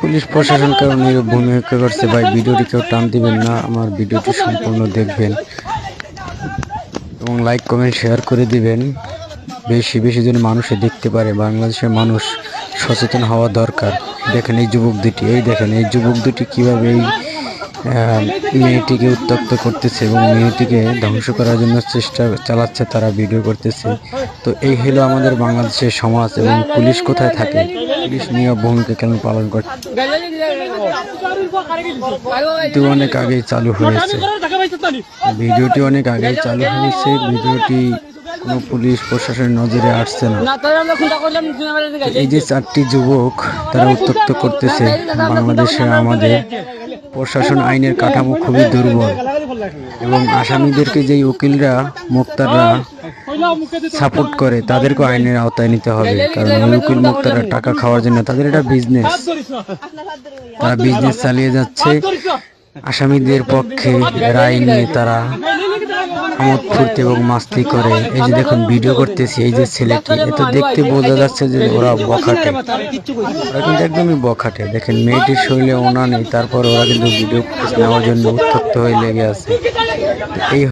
Police প্রশাসন কারণ ভূমিকা করছে। ভাই, ভিডিওটি কেউ টান দিবেন না, আমার ভিডিওটি সম্পূর্ণ দেখবেন এবং লাইক কমেন্ট শেয়ার করে দিবেন। বেশি বেশি যেন মানুষে দেখতে পারে, বাংলাদেশের মানুষ সচেতন হওয়া দরকার। দেখেন এই যুবক দুটি, এই দেখেন এই যুবক দুটি কীভাবে এই মেয়েটিকে উত্তক্ত করতেছে এবং মেয়েটিকে ধ্বংস করার জন্য চেষ্টা চালাচ্ছে, তারা ভিডিও করতেছে। তো এই হলো আমাদের বাংলাদেশের সমাজ এবং পুলিশ কোথায় থাকে? পুলিশ নিয়ে ভূমিকা কেন পালন করে এটি অনেক আগেই চালু হয়েছে। ভিডিওটি অনেক আগেই চালু হয়েছে। ভিডিওটি কোনো পুলিশ প্রশাসনের নজরে আসছে না। এই যে চারটি যুবক, তারা উত্তক্ত করতেছে, বাংলাদেশে আমাদের প্রশাসন আইনের কাঠামো খুবই দুর্বল এবং আসামিদেরকে যেই উকিলরা, মুক্তাররা সাপোর্ট করে তাদেরকে আইনের আওতায় নিতে হবে। কারণ ওই উকিল, মুক্তাররা টাকা খাওয়ার জন্য তাদের এটা বিজনেস তারা বিজনেস চালিয়ে যাচ্ছে। আসামিদের পক্ষে রায় নিয়ে তারা আমোদ ফুর্তি এবং মাস্তি করে। এই যে দেখুন, ভিডিও করতেছি, এই যে ছেলেটি এত দেখতে বোঝা যাচ্ছে যে ওরা বখাটে। ওরা কিন্তু একদমই বখাটে। দেখেন, মেয়েটির শরীরে ওনা নেই, তারপর ওরা কিন্তু ভিডিও নেওয়ার জন্য উত্তপ্ত হয়ে লেগে আছে। এই